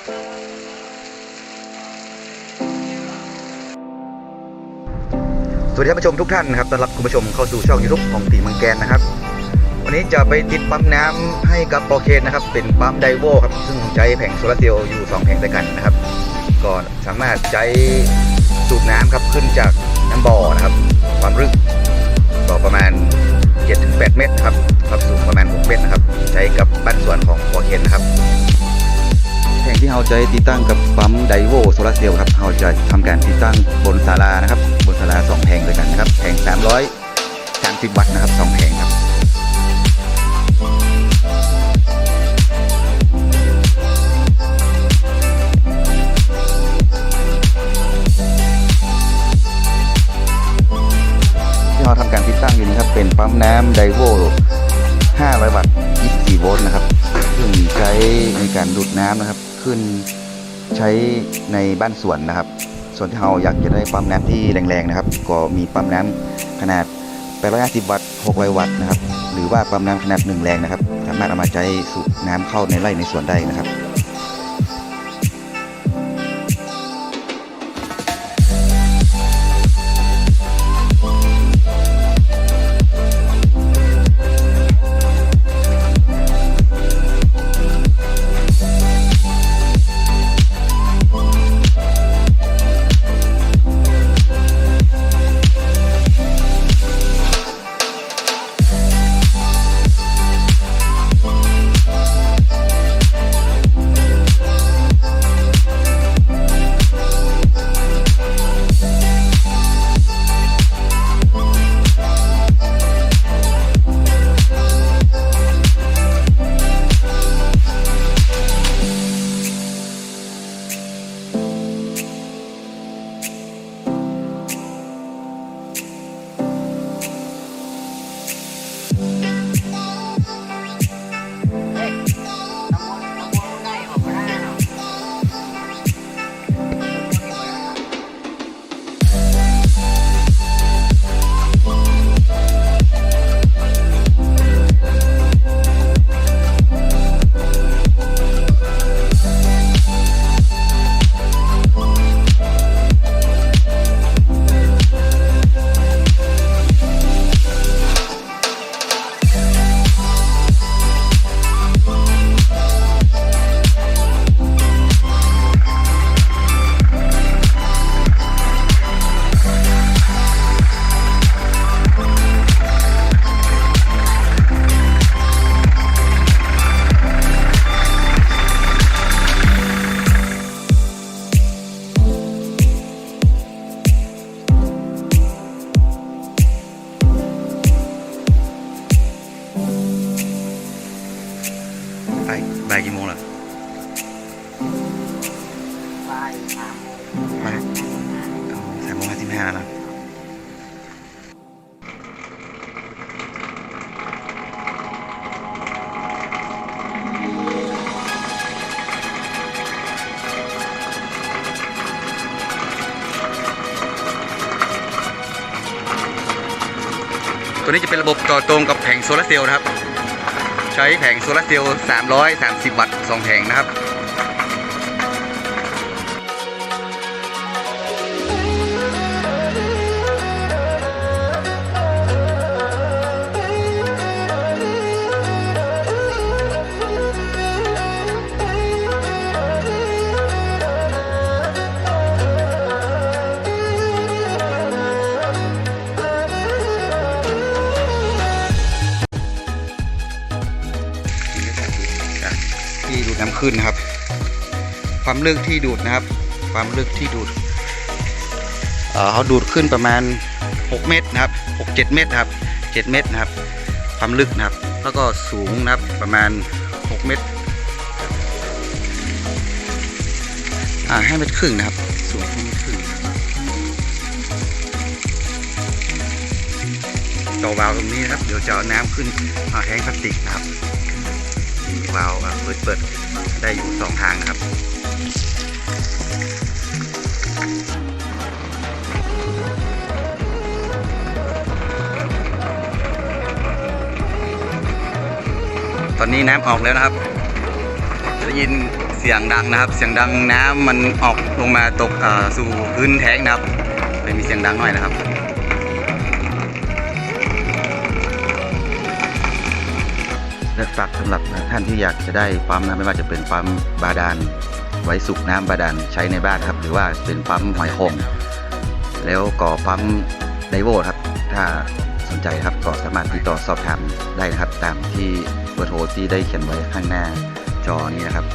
สวัสดีท่านผู้ชมทุกท่านนะครับต้อนรับคุณผู้ชมเข้าสู่ช่องยูทูบของตีมังแกนนะครับ วันนี้จะไปติดปั๊มน้ำให้กับปอเคนนะครับ เป็นปั๊มไดโวครับ ซึ่งใช้แผงโซลาร์เซลล์อยู่ 2 แผงด้วยกันนะครับ ก็สามารถใช้สูบน้ำครับขึ้นจาก จะติดตั้งกับปั๊มไดโวโซลาร์เซลล์ครับเราจะทำการติดตั้งบนศาลานะครับ บนศาลา2แผงด้วยกันนะครับแผง330 วัตต์นะครับ2แผงครับที่เราทำการติดตั้งอยู่นี้ครับเป็นปั๊มน้ำไดโว500 วัตต์ 24 โวลต์นะครับ ซึ่งใช้ในการดูดน้ำนะครับ ขึ้นใช้ในบ้านสวนนะครับ ส่วนที่เราอยากจะได้ปั๊มน้ำที่แรงๆนะครับ ก็มีปั๊มน้ำขนาด 850 วัตต์ 600 วัตต์นะครับ หรือว่าปั๊มน้ำขนาด 1 แรงนะครับ สามารถเอามาใช้สูบน้ำเข้าในไร่ในสวนได้นะครับ ไปบ่ายกี่โมงล่ะบ่ายสามโมงบ่ายสามโมงห้าสิบห้าแล้วตัวนี้จะเป็นระบบต่อตรงกับแผงโซลาร์เซลล์นะครับ ช้แผงโซลาร์เซลล์330 วัตต์2แผงนะครับ ขึ้นนะครับ ความลึกที่ดูดนะครับ ความลึกที่ดูดเเขาดูดขึ้นประมาณ 6 เมตรนะครับ 6 7 เมตรนะครับ 7 เมตรนะครับ ความลึกนะครับ แล้วก็สูงนะครับประมาณ 6 เมตรอ่า5เมตรครึ่งนะครับ สูง5เมตรครึ่งต่อวาล์วตรงนี้นะครับ เดี๋ยวจะเอาน้ำขึ้นอ่าแทงพลาสติกนะครับวาล์วเปิดเปิด ได้อยู่สองทางครับ ตอนนี้น้ำออกแล้วนะครับจะได้ยินเสียงดังนะครับ เสียงดังน้ำมันออกลงมาตกสู่พื้นแท้งนะครับเลยมีเสียงดังหน่อยนะครับ ฝากสำหรับท่านที่อยากจะได้ปั๊มนะไม่ว่าจะเป็นปั๊มบาดาลไว้สูบน้ำบาดาลใช้ในบ้านครับ หรือว่าเป็นปั๊มหอยโขงแล้วก็ปั๊มไดโวครับ ถ้าสนใจครับก็สามารถติดต่อสอบถามได้นะครับ ตามที่เบอร์โทรที่ได้เขียนไว้ข้างหน้าจอนี้นะครับ